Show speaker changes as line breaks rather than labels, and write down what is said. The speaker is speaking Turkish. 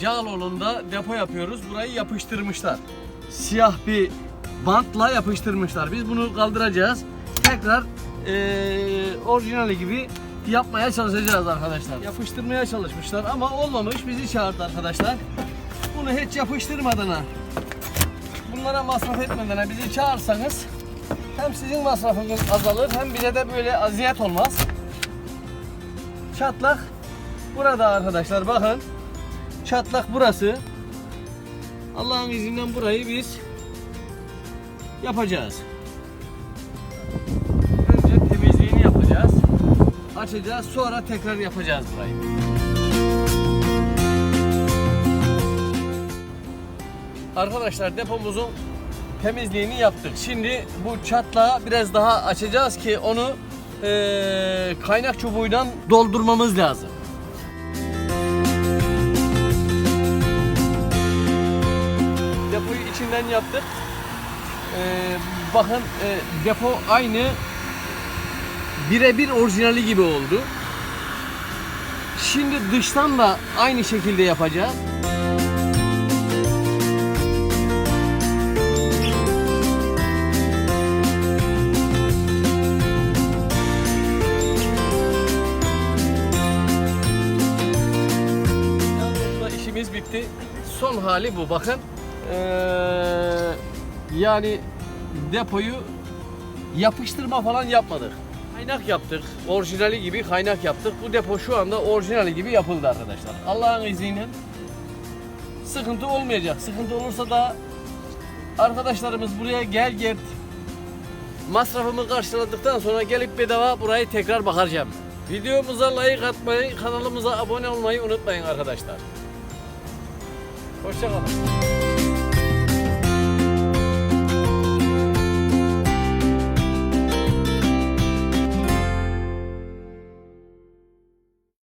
Cağaloğlu'nda depo yapıyoruz. Burayı yapıştırmışlar. Siyah bir bantla yapıştırmışlar. Biz bunu kaldıracağız. Tekrar eee orijinali gibi yapmaya çalışacağız arkadaşlar. Yapıştırmaya çalışmışlar ama olmamış. Bizi çağırdı arkadaşlar. Bunu hiç yapıştırmadan. Bunlara masraf etmeden bizi çağırsanız hem sizin masrafınız azalır hem bize de böyle aziyet olmaz. Çatlak burada arkadaşlar bakın. Çatlak burası. Allah'ın izniyle burayı biz yapacağız. Önce temizliğini yapacağız. Açacağız sonra tekrar yapacağız burayı. Arkadaşlar depomuzun temizliğini yaptık. Şimdi bu çatlağı biraz daha açacağız ki onu eee, kaynak çubuğuyla doldurmamız lazım. İçinden yaptık. Eee, bakın eee, depo aynı birebir orijinali gibi oldu. Şimdi dıştan da aynı şekilde yapacağız. İşimiz bitti. Son hali bu bakın. Ee, yani depoyu yapıştırma falan yapmadık. Kaynak yaptık. Orijinali gibi kaynak yaptık. Bu depo şu anda orijinali gibi yapıldı arkadaşlar. Allah'ın izniyle sıkıntı olmayacak. Sıkıntı olursa da arkadaşlarımız buraya gel gel masrafımı karşıladıktan sonra gelip bedava burayı tekrar bakacağım. Videomuza like atmayı, kanalımıza abone olmayı unutmayın arkadaşlar. Hoşçakalın.